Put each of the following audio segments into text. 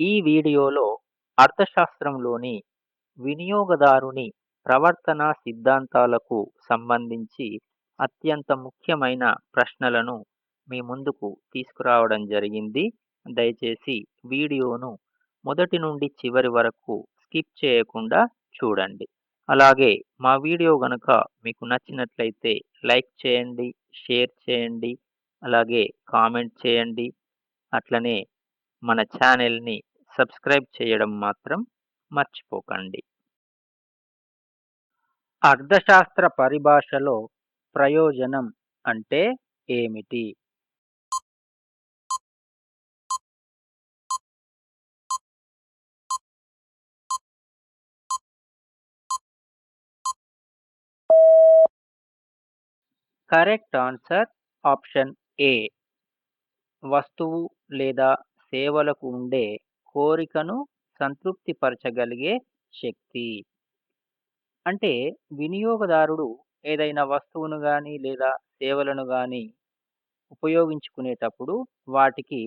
ఈ వీడియోలో అర్థశాస్త్రంలోని వినియోగదారుని ప్రవర్తనా సిద్ధాంతాలకు సంబంధించి అత్యంత ముఖ్యమైన ప్రశ్నలను మీ ముందుకు తీసుకురావడం జరిగింది. దయచేసి వీడియోను మొదటి నుండి చివరి వరకు స్కిప్ చేయకుండా చూడండి. అలాగే మా వీడియో గనుక మీకు నచ్చినట్లయితే లైక్ చేయండి, షేర్ చేయండి, అలాగే కామెంట్ చేయండి. అట్లనే మన ఛానల్‌ని సబ్స్క్రైబ్ చేయడం మాత్రం మర్చిపోకండి. అర్థశాస్త్ర పరిభాషలో ప్రయోజనం అంటే ఏమిటి? Correct answer option A. వస్తువు లేదా సేవలకు ఉండే కోరికను సంతృప్తిపరచగలిగే శక్తి. అంటే వినియోగదారుడు ఏదైనా వస్తువును కానీ లేదా సేవలను కానీ ఉపయోగించుకునేటప్పుడు వాటికి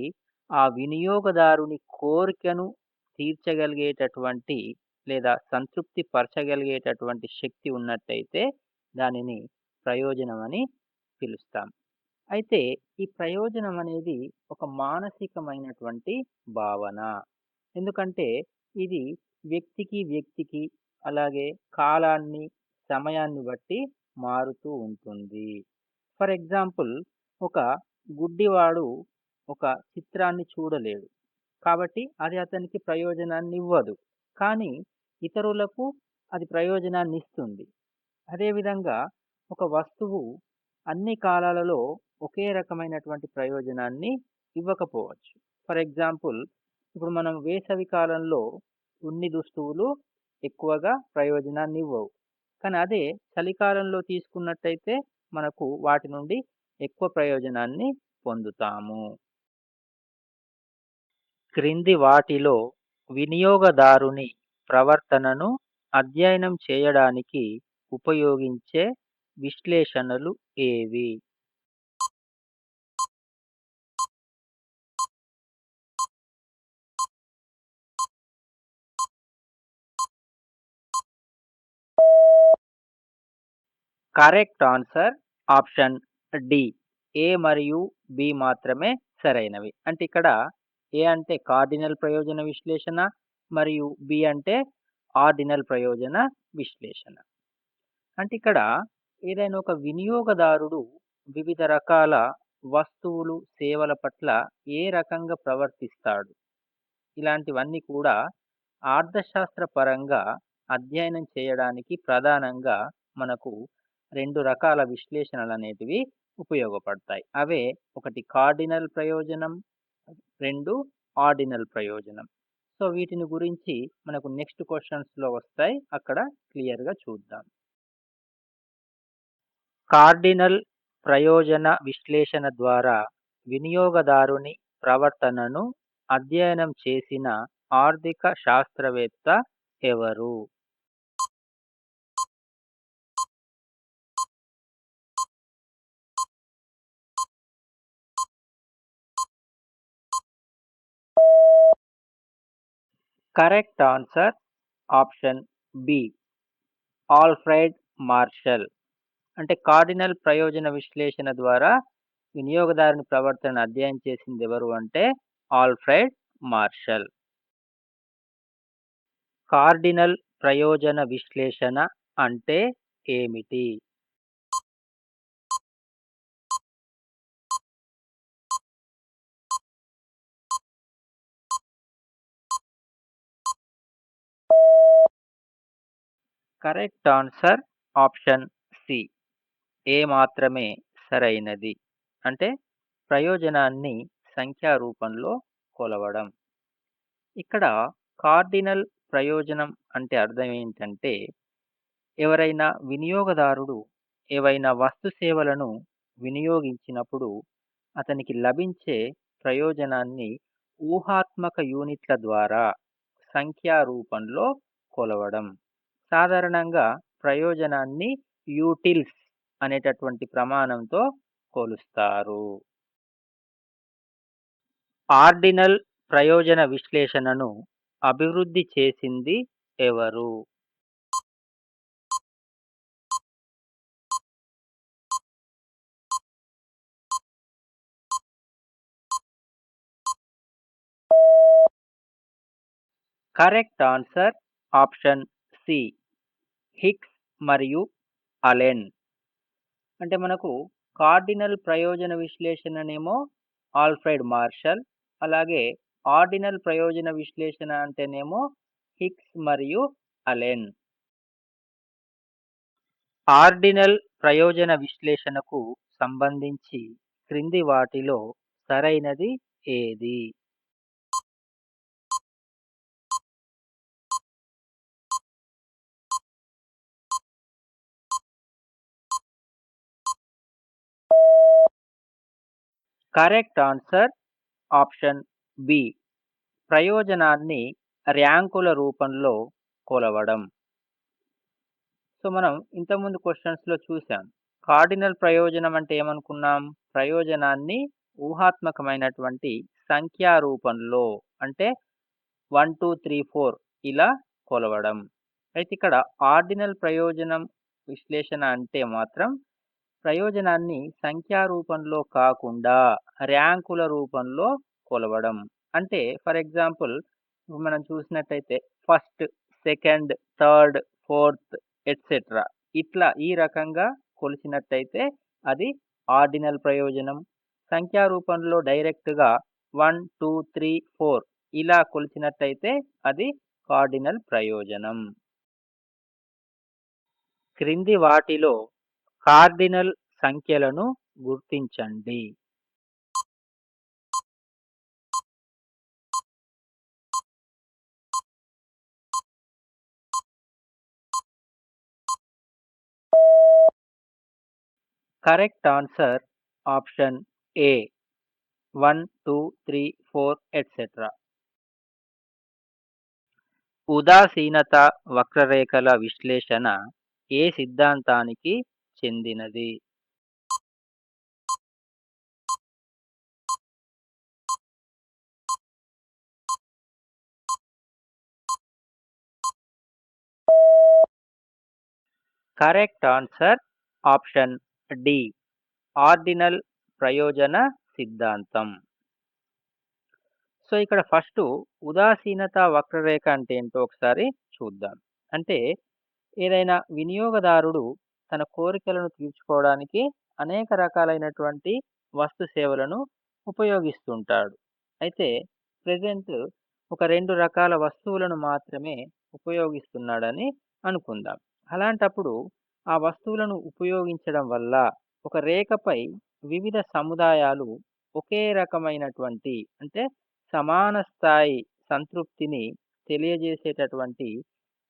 ఆ వినియోగదారుని కోరికను తీర్చగలిగేటటువంటి లేదా సంతృప్తి పరచగలిగేటటువంటి శక్తి ఉన్నట్టయితే దానిని ప్రయోజనం అని పిలుస్తాం. అయితే ఈ ప్రయోజనం అనేది ఒక మానసికమైనటువంటి భావన. ఎందుకంటే ఇది వ్యక్తికి, వ్యక్తికి అలాగే కాలాన్ని, సమయాన్ని బట్టి మారుతూ ఉంటుంది. ఫర్ ఎగ్జాంపుల్ ఒక గుడ్డివాడు ఒక చిత్రాన్ని చూడలేడు. కాబట్టి అది అతనికి ప్రయోజనాన్నివ్వదు. కానీ ఇతరులకు అది ప్రయోజనాన్నిస్తుంది. అదేవిధంగా ఒక వస్తువు అన్ని కాలాలలో ఒకే రకమైనటువంటి ప్రయోజనాన్ని ఇవ్వకపోవచ్చు. ఫర్ ఎగ్జాంపుల్ ఇప్పుడు మనం వేసవి కాలంలో ఉన్ని దుస్తువులు ఎక్కువగా ప్రయోజనాన్ని ఇవ్వవు కానీ అదే చలికాలంలో తీసుకున్నట్టయితే మనకు వాటి నుండి ఎక్కువ ప్రయోజనాన్ని పొందుతాము. క్రింది వాటిలో వినియోగదారుని ప్రవర్తనను అధ్యయనం చేయడానికి ఉపయోగించే విశ్లేషణలు ఏవి? Correct answer option D. A మరియు బి మాత్రమే సరైనవి. అంటే ఇక్కడ ఏ అంటే కార్డినల్ ప్రయోజన విశ్లేషణ మరియు బి అంటే ఆర్డినల్ ప్రయోజన విశ్లేషణ. అంటే ఇక్కడ ఏదైనా ఒక వినియోగదారుడు వివిధ రకాల వస్తువులు, సేవల పట్ల ఏ రకంగా ప్రవర్తిస్తాడు? ఇలాంటివన్నీ కూడా అర్థశాస్త్రపరంగా అధ్యయనం చేయడానికి ప్రధానంగా మనకు రెండు రకాల విశ్లేషణలు అనేటివి ఉపయోగపడతాయి. అవే ఒకటి కార్డినల్ ప్రయోజనం, రెండు ఆర్డినల్ ప్రయోజనం. సో వీటిని గురించి మనకు నెక్స్ట్ క్వశ్చన్స్లో వస్తాయి. అక్కడ క్లియర్‌గా చూద్దాం. కార్డినల్ ప్రయోజన విశ్లేషణ ద్వారా వినియోగదారుని ప్రవర్తనను అధ్యయనం చేసిన ఆర్థిక శాస్త్రవేత్త ఎవరు? Correct answer option B. Alfred Marshall. అంటే కార్డినల్ ప్రయోజన విశ్లేషణ ద్వారా వినియోగదారుని ప్రవర్తనను అధ్యయనం చేసింది ఎవరు అంటే ఆల్ఫ్రెడ్ మార్షల్. కార్డినల్ ప్రయోజన విశ్లేషణ అంటే ఏమిటి? Correct answer option C. A మాత్రమే సరైనది. అంటే ప్రయోజనాన్ని సంఖ్యా రూపంలో కొలవడం. ఇక్కడ కార్డినల్ ప్రయోజనం అంటే అర్థం ఏంటంటే ఎవరైనా వినియోగదారుడు ఏవైనా వస్తు సేవలను వినియోగించినప్పుడు అతనికి లభించే ప్రయోజనాన్ని ఊహాత్మక యూనిట్ల ద్వారా సంఖ్యా రూపంలో కొలవడం. సాధారణంగా ప్రయోజనాన్ని యూటిల్స్ అనేటటువంటి ప్రమాణంతో కొలుస్తారు. ఆర్డినల్ ప్రయోజన విశ్లేషణను అభివృద్ధి చేసింది ఎవరు? Correct answer option C. Hicks మరియు అలెన్. అంటే మనకు కార్డినల్ ప్రయోజన విశ్లేషణనేమో ఆల్ఫ్రెడ్ మార్షల్. అలాగే ఆర్డినల్ ప్రయోజన విశ్లేషణ అంటేనేమో హిక్స్ మరియు అలెన్. ఆర్డినల్ ప్రయోజన విశ్లేషణకు సంబంధించి క్రింది వాటిలో సరైనది ఏది? Correct answer option B. ప్రయోజనాన్ని ర్యాంకుల రూపంలో కొలవడం. సో, మనం ఇంతకుముందు క్వశ్చన్స్లో చూసాం. కార్డినల్ ప్రయోజనం అంటే ఏమనుకున్నాం? ప్రయోజనాన్ని ఊహాత్మకమైనటువంటి సంఖ్యా రూపంలో అంటే 1, 2, 3, 4 ఇలా కొలవడం. అయితే ఇక్కడ ఆర్డినల్ ప్రయోజనం విశ్లేషణ అంటే మాత్రం ప్రయోజనాన్ని సంఖ్యా రూపంలో కాకుండా ర్యాంకుల రూపంలో కొలవడం. అంటే ఫర్ ఎగ్జాంపుల్ మనం చూసినట్టయితే first, second, third, fourth etcetera ఇట్లా ఈ రకంగా కొలిచినట్టయితే అది ఆర్డినల్ ప్రయోజనం. సంఖ్యా రూపంలో డైరెక్ట్‌గా 1, 2, 3, 4 ఇలా కొలిచినట్టయితే అది కార్డినల్ ప్రయోజనం. క్రింది వాటిలో కార్డినల్ సంఖ్యలను గుర్తించండి. Correct answer option A. 1, 2, 3, 4 etcetera. ఉదాసీనత వక్రరేఖల విశ్లేషణ ఏ సిద్ధాంతానికి చెందినది? Correct answer option D. Ordinal ప్రయోజన సిద్ధాంతం. సో, ఇక్కడ ఫస్ట్ ఉదాసీనత వక్రరేఖ అంటే ఏంటో ఒకసారి చూద్దాం. అంటే ఏదైనా వినియోగదారుడు తన కోరికలను తీర్చుకోవడానికి అనేక రకాలైనటువంటి వస్తు సేవలను ఉపయోగిస్తుంటాడు. అయితే ప్రెజెంట్ ఒక రెండు రకాల వస్తువులను మాత్రమే ఉపయోగిస్తున్నాడని అనుకుందాం. అలాంటప్పుడు ఆ వస్తువులను ఉపయోగించడం వల్ల ఒక రేఖపై వివిధ సముదాయాలు ఒకే రకమైనటువంటి అంటే సమాన స్థాయి సంతృప్తిని తెలియజేసేటటువంటి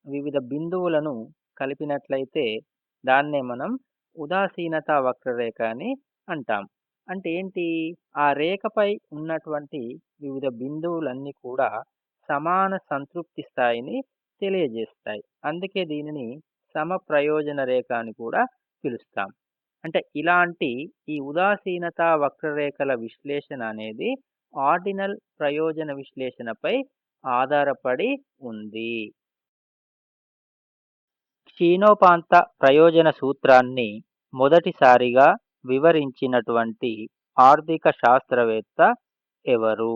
వివిధ బిందువులను కలిపినట్లయితే దాన్నే మనం ఉదాసీనత వక్రరేఖ అని అంటాం. అంటే ఏంటి? ఆ రేఖపై ఉన్నటువంటి వివిధ బిందువులన్నీ కూడా సమాన సంతృప్తి స్థాయిని తెలియజేస్తాయి. అందుకే దీనిని సమప్రయోజన రేఖ అని కూడా పిలుస్తాం. అంటే ఇలాంటి ఈ ఉదాసీనత వక్రరేఖల విశ్లేషణ అనేది ఆర్డినల్ ప్రయోజన విశ్లేషణపై ఆధారపడి ఉంది. క్షీణోపాంత ప్రయోజన సూత్రాన్ని మొదటిసారిగా వివరించినటువంటి ఆర్థిక శాస్త్రవేత్త ఎవరు?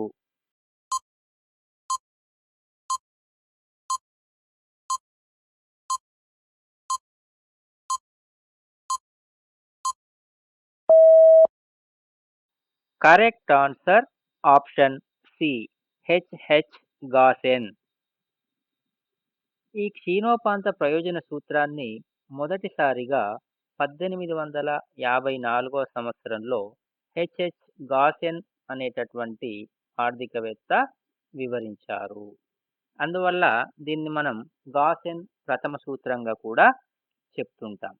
Correct answer option C. H H. Gossen. ఈ క్షీణోపాంత ప్రయోజన సూత్రాన్ని మొదటిసారిగా 1854వ సంవత్సరంలో హెచ్.హెచ్. గాసెన్ అనేటటువంటి ఆర్థికవేత్త వివరించారు. అందువల్ల దీన్ని మనం గాసెన్ ప్రథమ సూత్రంగా కూడా చెప్తుంటాం.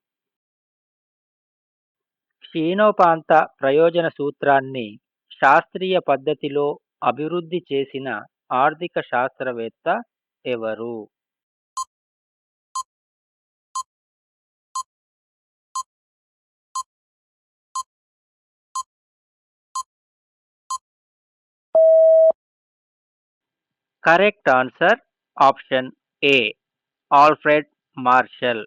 క్షీణోపాంత ప్రయోజన సూత్రాన్ని శాస్త్రీయ పద్ధతిలో అభివృద్ధి చేసిన ఆర్థిక శాస్త్రవేత్త ఎవరు? Correct answer option A Alfred Marshall.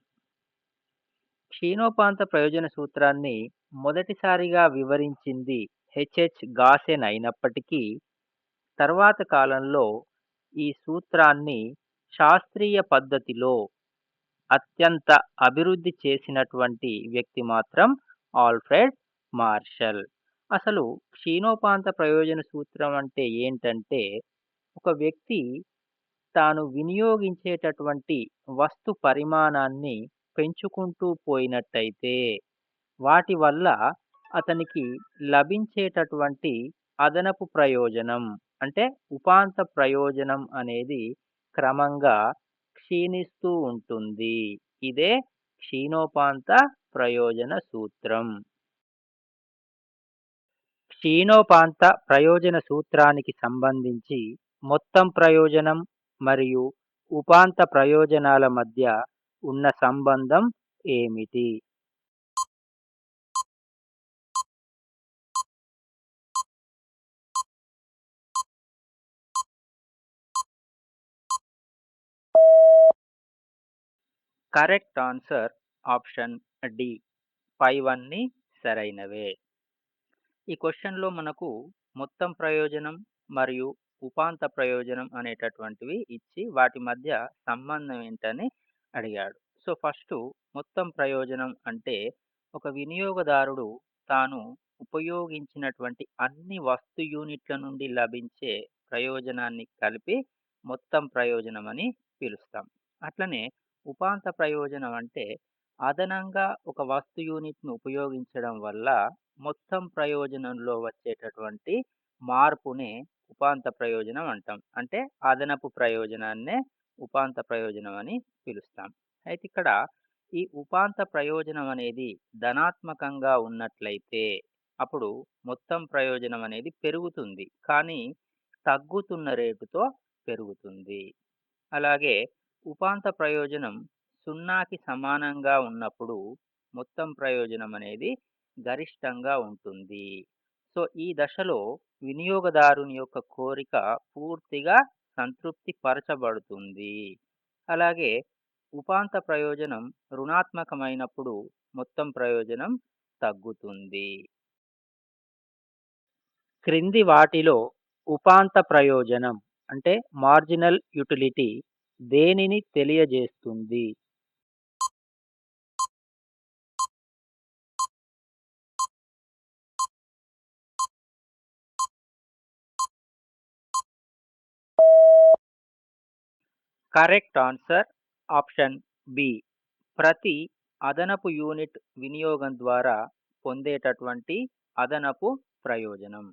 క్షీణోపాంత ప్రయోజన సూత్రాన్ని మొదటిసారిగా వివరించింది హెచ్హెచ్ గాసెన్ అయినప్పటికీ తర్వాత కాలంలో ఈ సూత్రాన్ని శాస్త్రీయ పద్ధతిలో అత్యంత అభివృద్ధి చేసినటువంటి వ్యక్తి మాత్రం ఆల్ఫ్రెడ్ మార్షల్. అసలు క్షీణోపాంత ప్రయోజన సూత్రం అంటే ఏంటంటే ఒక వ్యక్తి తాను వినియోగించేటటువంటి వస్తు పరిమాణాన్ని పెంచుకుంటూ పోయినట్టయితే వాటి వల్ల అతనికి లభించేటటువంటి అదనపు ప్రయోజనం అంటే ఉపాంత ప్రయోజనం అనేది క్రమంగా క్షీణిస్తూ ఉంటుంది. ఇదే క్షీణోపాంత ప్రయోజన సూత్రం. క్షీణోపాంత ప్రయోజన సూత్రానికి సంబంధించి మొత్తం ప్రయోజనం మరియు ఉపాంత ప్రయోజనాల మధ్య ఉన్న సంబంధం ఏమిటి? Correct answer option D. పైవన్నీ సరైనవే. ఈ క్వశ్చన్లో మనకు మొత్తం ప్రయోజనం మరియు ఉపాంత ప్రయోజనం అనేటటువంటివి ఇచ్చి వాటి మధ్య సంబంధం ఏంటని అడిగాడు. సో ఫస్ట్ మొత్తం ప్రయోజనం అంటే ఒక వినియోగదారుడు తాను ఉపయోగించినటువంటి అన్ని వస్తు యూనిట్ల నుండి లభించే ప్రయోజనాన్ని కలిపి మొత్తం ప్రయోజనం అని పిలుస్తాం. అట్లనే ఉపాంత ప్రయోజనం అంటే అదనంగా ఒక వస్తు యూనిట్ను ఉపయోగించడం వల్ల మొత్తం ప్రయోజనంలో వచ్చేటటువంటి మార్పునే ఉపాంత ప్రయోజనం అంటాం. అంటే అదనపు ప్రయోజనాన్నే ఉపాంత ప్రయోజనం అని పిలుస్తాం. అయితే ఇక్కడ ఈ ఉపాంత ప్రయోజనం అనేది ధనాత్మకంగా ఉన్నట్లయితే అప్పుడు మొత్తం ప్రయోజనం అనేది పెరుగుతుంది. కానీ తగ్గుతున్న రేటుతో పెరుగుతుంది. అలాగే ఉపాంత ప్రయోజనం సున్నాకి సమానంగా ఉన్నప్పుడు మొత్తం ప్రయోజనం అనేది గరిష్టంగా ఉంటుంది. సో ఈ దశలో వినియోగదారుని యొక్క కోరిక పూర్తిగా సంతృప్తి పరచబడుతుంది అలాగే ఉపాంత ప్రయోజనం రుణాత్మకమైనప్పుడు మొత్తం ప్రయోజనం తగ్గుతుంది. క్రింది వాటిలో ఉపాంత ప్రయోజనం అంటే మార్జినల్ యుటిలిటీ దేనిని తెలియజేస్తుంది? Correct answer option B. ప్రతి అదనపు యూనిట్ వినియోగం ద్వారా పొందేటటువంటి అదనపు ప్రయోజనం.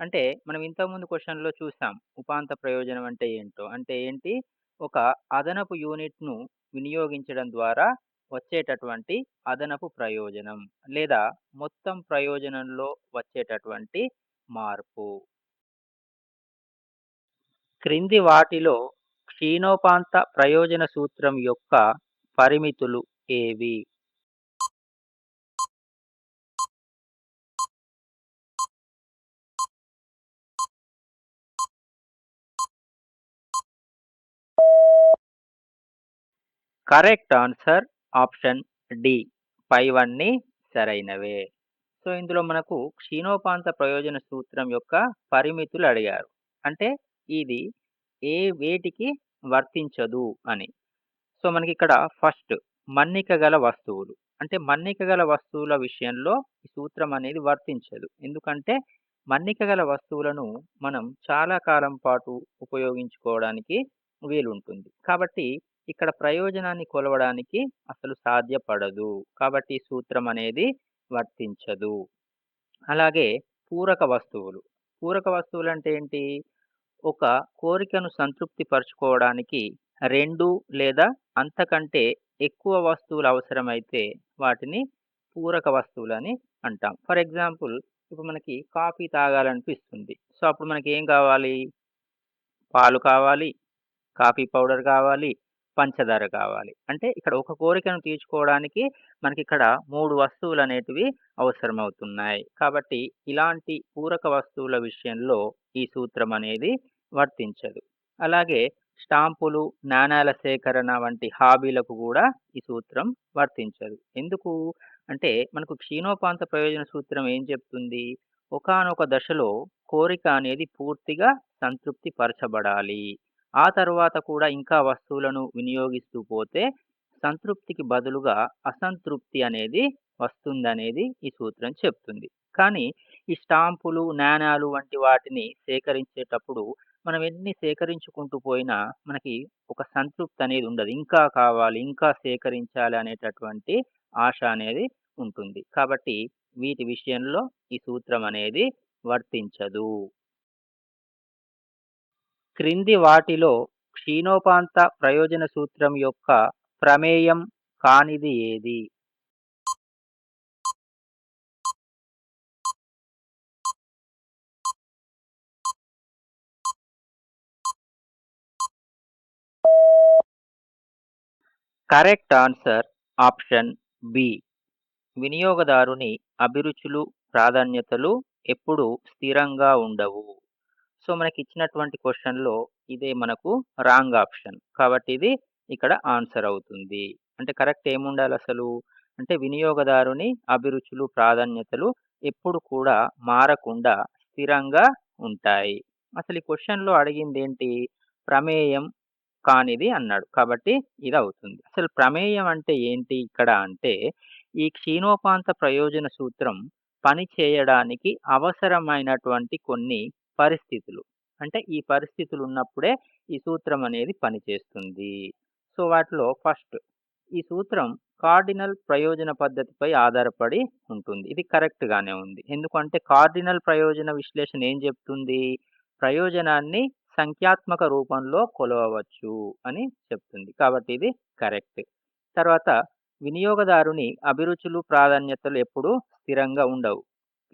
అంటే మనం ఇంతకుముందు క్వశ్చన్లో చూసాం ఉపాంత ప్రయోజనం అంటే ఏంటో. అంటే ఏంటి? ఒక అదనపు యూనిట్ను వినియోగించడం ద్వారా వచ్చేటటువంటి అదనపు ప్రయోజనం లేదా మొత్తం ప్రయోజనంలో వచ్చేటటువంటి మార్పు. క్రింది వాటిలో క్షీణోపాంత ప్రయోజన సూత్రం యొక్క పరిమితులు ఏవి? Correct answer option D. పైవన్నీ సరైనవే. సో ఇందులో మనకు క్షీణోపాంత ప్రయోజన సూత్రం యొక్క పరిమితులు అడిగారు. అంటే ఇది ఏ వేటికి వర్తించదు అని. సో మనకి ఇక్కడ ఫస్ట్ మన్నిక గల వస్తువులు. అంటే మన్నిక గల వస్తువుల విషయంలో ఈ సూత్రం అనేది వర్తించదు. ఎందుకంటే మన్నిక గల వస్తువులను మనం చాలా కాలం పాటు ఉపయోగించుకోవడానికి వీలుంటుంది. కాబట్టి ఇక్కడ ప్రయోజనాన్ని కొలవడానికి అసలు సాధ్యపడదు. కాబట్టి సూత్రం అనేది వర్తించదు. అలాగే పూరక వస్తువులు. పూరక వస్తువులు అంటే ఏంటి? ఒక కోరికను సంతృప్తి పరచుకోవడానికి రెండు లేదా అంతకంటే ఎక్కువ వస్తువులు అవసరమైతే వాటిని పూరక వస్తువులని అంటాం. ఫర్ ఎగ్జాంపుల్ ఇప్పుడు మనకి కాఫీ తాగాలనిపిస్తుంది. సో అప్పుడు మనకి ఏం కావాలి? పాలు కావాలి కాఫీ పౌడర్ కావాలి పంచదార కావాలి. అంటే ఇక్కడ ఒక కోరికను తీర్చుకోవడానికి మనకి ఇక్కడ మూడు వస్తువులు అనేటివి అవసరమవుతున్నాయి. కాబట్టి ఇలాంటి పూరక వస్తువుల విషయంలో ఈ సూత్రం అనేది వర్తించదు అలాగే స్టాంపులు, నాణాల సేకరణ వంటి హాబీలకు కూడా ఈ సూత్రం వర్తించదు. ఎందుకు? అంటే మనకు క్షీణోపాంత ప్రయోజన సూత్రం ఏం చెప్తుంది? ఒకానొక దశలో కోరిక అనేది పూర్తిగా సంతృప్తి పరచబడాలి. ఆ తర్వాత కూడా ఇంకా వస్తువులను వినియోగిస్తూ పోతే సంతృప్తికి బదులుగా అసంతృప్తి అనేది వస్తుందనేది ఈ సూత్రం చెప్తుంది. కానీ ఈ స్టాంపులు, నాణాలు వంటి వాటిని సేకరించేటప్పుడు మనం ఎన్ని సేకరించుకుంటూ పోయినా మనకి ఒక సంతృప్తి అనేది ఉండదు. ఇంకా కావాలి, ఇంకా సేకరించాలి అనేటటువంటి ఆశ అనేది ఉంటుంది. కాబట్టి వీటి విషయంలో ఈ సూత్రం అనేది వర్తించదు. క్రింది వాటిలో క్షీణోపాంత ప్రయోజన సూత్రం యొక్క ప్రమేయం కానిది ఏది? Correct answer option B. వినియోగదారుని అభిరుచులు, ప్రాధాన్యతలు ఎప్పుడూ స్థిరంగా ఉండవు. సో, మనకి ఇచ్చినటువంటి క్వశ్చన్లో ఇదే మనకు రాంగ్ ఆప్షన్. కాబట్టి ఇది ఇక్కడ ఆన్సర్ అవుతుంది. అంటే కరెక్ట్ ఏముండాలసలు? అంటే వినియోగదారుని అభిరుచులు, ప్రాధాన్యతలు ఎప్పుడు కూడా మారకుండా స్థిరంగా ఉంటాయి. అసలు ఈ అడిగింది ఏంటి ప్రమేయం కానిది అన్నాడు. కాబట్టి ఇది అవుతుంది అసలు ప్రమేయం అంటే ఏంటి ఇక్కడ అంటే, ఈ క్షీణోపాంత ప్రయోజన సూత్రం పని చేయడానికి అవసరమైనటువంటి కొన్ని పరిస్థితులు. అంటే ఈ పరిస్థితులు ఉన్నప్పుడే ఈ సూత్రం అనేది పనిచేస్తుంది. సో, వాటిలో ఫస్ట్ ఈ సూత్రం కార్డినల్ ప్రయోజన పద్ధతిపై ఆధారపడి ఉంటుంది. ఇది కరెక్ట్ గానే ఉంది. ఎందుకంటే కార్డినల్ ప్రయోజన విశ్లేషణ ఏం చెప్తుంది? ప్రయోజనాన్ని సంఖ్యాత్మక రూపంలో కొలవవచ్చు అని చెప్తుంది. కాబట్టి ఇది కరెక్ట్. తర్వాత వినియోగదారుని అభిరుచులు, ప్రాధాన్యతలు ఎప్పుడూ స్థిరంగా ఉండవు.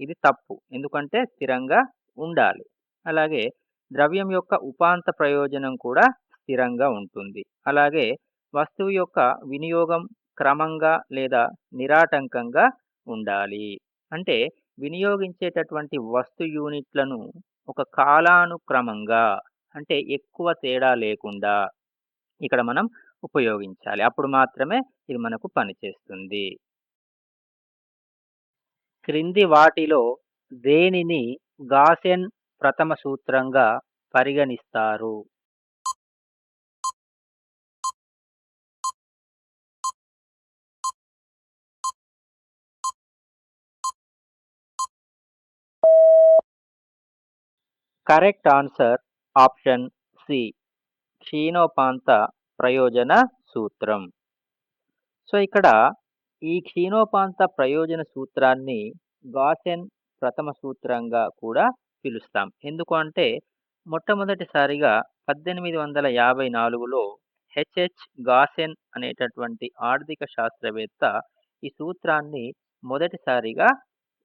ఇది తప్పు. ఎందుకంటే స్థిరంగా ఉండాలి. అలాగే ద్రవ్యం యొక్క ఉపాంత ప్రయోజనం కూడా స్థిరంగా ఉంటుంది. అలాగే వస్తువు యొక్క వినియోగం క్రమంగా లేదా నిరాటంకంగా ఉండాలి. అంటే వినియోగించేటటువంటి వస్తు యూనిట్లను ఒక కాలానుక్రమంగా అంటే ఎక్కువ తేడా లేకుండా ఇక్కడ మనం ఉపయోగించాలి. అప్పుడు మాత్రమే ఇది మనకు పనిచేస్తుంది. క్రింది వాటిలో దేనిని గాసెన్ ప్రథమ సూత్రంగా పరిగణిస్తారు? Correct answer option C. క్షీణోపాంత ప్రయోజన సూత్రం. సో, ఇక్కడ ఈ క్షీణోపాంత ప్రయోజన సూత్రాన్ని గాసెన్ ప్రథమ సూత్రంగా కూడా పిలుస్తాం. ఎందుకు అంటే మొట్టమొదటిసారిగా 1854లో హెచ్‌హెచ్ గాసెన్ అనేటటువంటి ఆర్థిక శాస్త్రవేత్త ఈ సూత్రాన్ని మొదటిసారిగా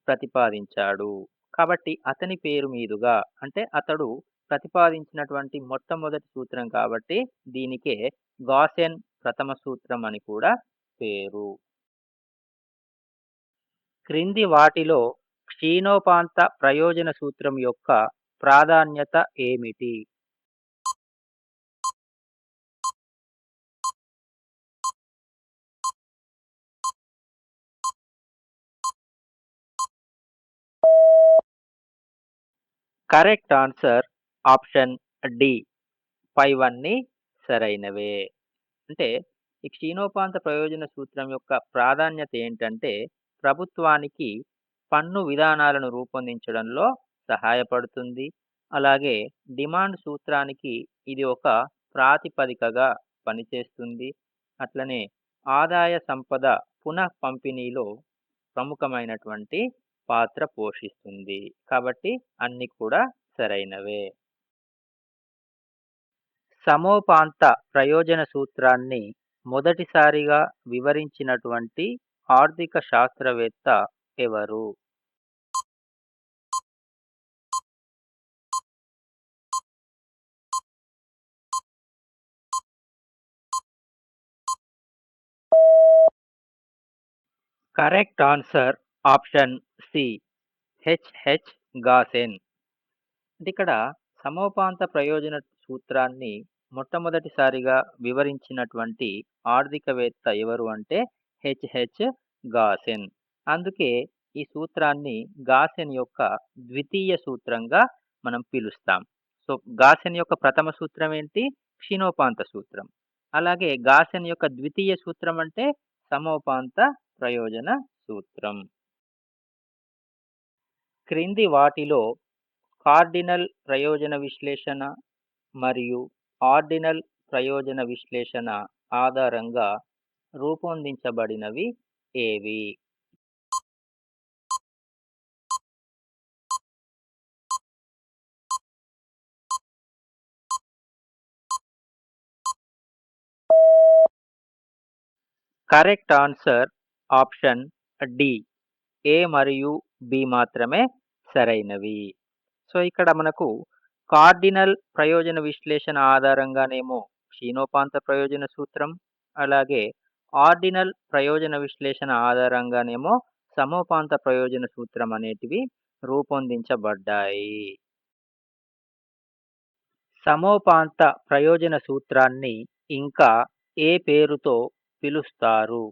ప్రతిపాదించాడు. కాబట్టి అతని పేరు మీదుగా అంటే అతడు ప్రతిపాదించినటువంటి మొట్టమొదటి సూత్రం కాబట్టి దీనికే గాసెన్ ప్రథమ సూత్రం అని కూడా పేరు. క్రింది వాటిలో క్షీణోపాంత ప్రయోజన సూత్రం యొక్క ప్రాధాన్యత ఏమిటి? Correct answer option D. పైవన్నీ సరైనవే. అంటే ఈ క్షీణోపాంత ప్రయోజన సూత్రం యొక్క ప్రాధాన్యత ఏంటంటే ప్రభుత్వానికి పన్ను విధానాలను రూపొందించడంలో సహాయపడుతుంది. అలాగే డిమాండ్ సూత్రానికి ఇది ఒక ప్రాతిపదికగా పనిచేస్తుంది. అట్లనే ఆదాయ సంపద పునః పంపిణీలో ప్రముఖమైనటువంటి పాత్ర పోషిస్తుంది. కాబట్టి అన్నీ కూడా సరైనవే. సమోపాంత ప్రయోజన సూత్రాన్ని మొదటిసారిగా వివరించినటువంటి ఆర్థిక శాస్త్రవేత్త ఎవరు? Correct answer option C. H H Gossen. అంటే ఇక్కడ సమోపాంత ప్రయోజన సూత్రాన్ని మొట్టమొదటిసారిగా వివరించినటువంటి ఆర్థికవేత్త ఎవరు అంటే హెచ్హెచ్ గాసెన్. అందుకే ఈ సూత్రాన్ని గాసెన్ యొక్క ద్వితీయ సూత్రంగా మనం పిలుస్తాం. సో గాసెన్ యొక్క ప్రథమ సూత్రం ఏంటి? క్షీణోపాంత సూత్రం. అలాగే గాసెన్ యొక్క ద్వితీయ సూత్రం అంటే సమోపాంత ప్రయోజన సూత్రం. క్రింది వాటిలో కార్డినల్ ప్రయోజన విశ్లేషణ మరియు ఆర్డినల్ ప్రయోజన విశ్లేషణ ఆధారంగా రూపొందించబడినవి ఏవి? Correct answer option D. A మరియు బి మాత్రమే సరైనవి. సో ఇక్కడ మనకు కార్డినల్ ప్రయోజన విశ్లేషణ ఆధారంగానేమో క్షీణోపాంత ప్రయోజన సూత్రం అలాగే ఆర్డినల్ ప్రయోజన విశ్లేషణ ఆధారంగానేమో సమోపాంత ప్రయోజన సూత్రం అనేటివి రూపొందించబడ్డాయి. సమోపాంత ప్రయోజన సూత్రాన్ని ఇంకా ఏ పేరుతో పిలుస్తారు?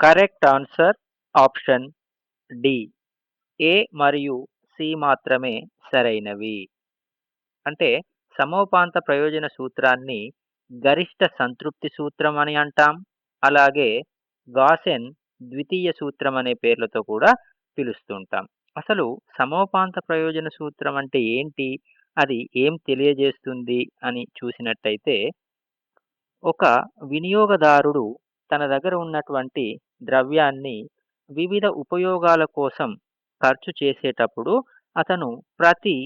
Correct answer option D. A మరియు సి మాత్రమే సరైనవి. అంటే సమోపాంత ప్రయోజన సూత్రాన్ని గరిష్ట సంతృప్తి సూత్రం అని అంటాం. అలాగే గాసెన్ ద్వితీయ సూత్రం అనే పేర్లతో కూడా పిలుస్తుంటాం. అసలు సమోపాంత ప్రయోజన సూత్రం అంటే ఏంటి? అది ఏం తెలియజేస్తుంది అని చూసినట్టయితే ఒక వినియోగదారుడు తన దగ్గర ఉన్నటువంటి ద్రవ్యాన్ని వివిధ ఉపయోగాల కోసం ఖర్చు చేసేటప్పుడు అతను ప్రతి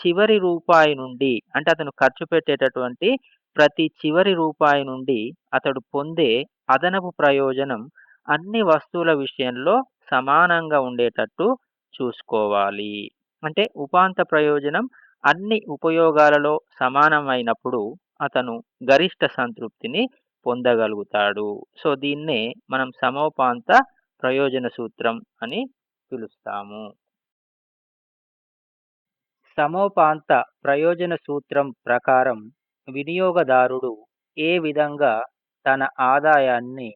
చివరి రూపాయి నుండి అంటే అతను ఖర్చు పెట్టేటటువంటి ప్రతి చివరి రూపాయి నుండి అతడు పొందే అదనపు ప్రయోజనం అన్ని వస్తువుల విషయంలో సమానంగా ఉండేటట్టు చూసుకోవాలి. అంటే ఉపాంత ప్రయోజనం అన్ని ఉపయోగాలలో సమానమైనప్పుడు అతను గరిష్ట సంతృప్తిని పొందగలుగుతాడు. సో దీన్నే మనం సమోపాంత ప్రయోజన సూత్రం అని పిలుస్తాము. సమోపాంత ప్రయోజన సూత్రం ప్రకారం వినియోగదారుడు ఏ విధంగా తన ఆదాయాన్ని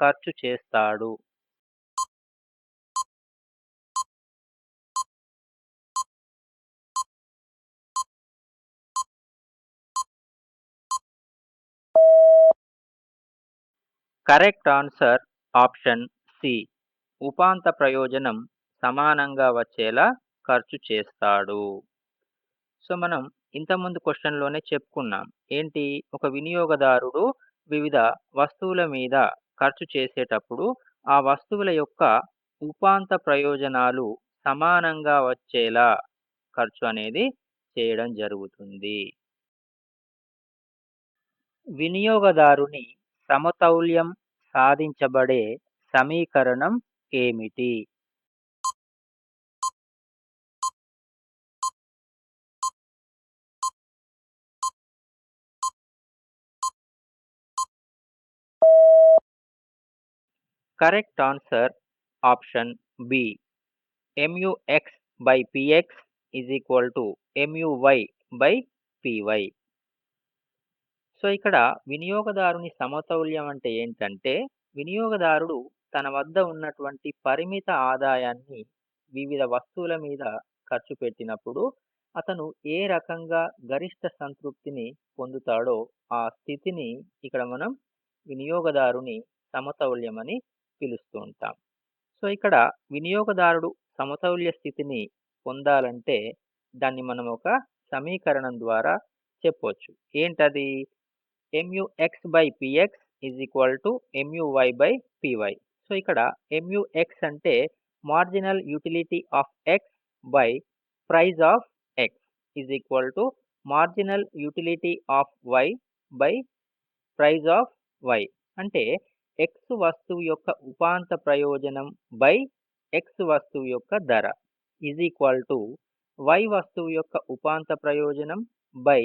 ఖర్చు చేస్తాడు? Correct answer option C. ఉపాంత ప్రయోజనం సమానంగా వచ్చేలా ఖర్చు చేస్తాడు. సో మనం ఇంతకుముందు క్వశ్చన్లోనే చెప్పుకున్నాం. ఏంటి? ఒక వినియోగదారుడు వివిధ వస్తువుల మీద ఖర్చు చేసేటప్పుడు ఆ వస్తువుల యొక్క ఉపాంత ప్రయోజనాలు సమానంగా వచ్చేలా ఖర్చు అనేది చేయడం జరుగుతుంది. వినియోగదారుని సమతౌల్యం సాధించబడే సమీకరణం ఏమిటి? Correct answer option B. MUX by PX is equal to MUY by PY so ఇక్కడ వినియోగదారుని సమతౌల్యం అంటే ఏంటంటే వినియోగదారుడు తన వద్ద ఉన్నటువంటి పరిమిత ఆదాయాన్ని వివిధ వస్తువుల మీద ఖర్చు పెట్టినప్పుడు అతను ఏ రకంగా గరిష్ట సంతృప్తిని పొందుతాడో ఆ స్థితిని ఇక్కడ మనం వినియోగదారుని సమతౌల్యం అని పిలుస్తూ ఉంటాం. సో ఇక్కడ వినియోగదారుడు సమతౌల్య స్థితిని పొందాలంటే దాన్ని మనం ఒక సమీకరణం ద్వారా చెప్పవచ్చు ఏంటది? MUX by PX is equal to MUY by PY so ఇక్కడ ఎంయుఎక్స్ అంటే marginal utility of X by price of X is equal to marginal utility of Y by price of Y అంటే ఎక్స్ వస్తువు యొక్క ఉపాంత ప్రయోజనం by X వస్తువు యొక్క ధర is equal to why వస్తువు యొక్క ఉపాంత ప్రయోజనం బై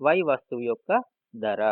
వై వస్తువు యొక్క ధర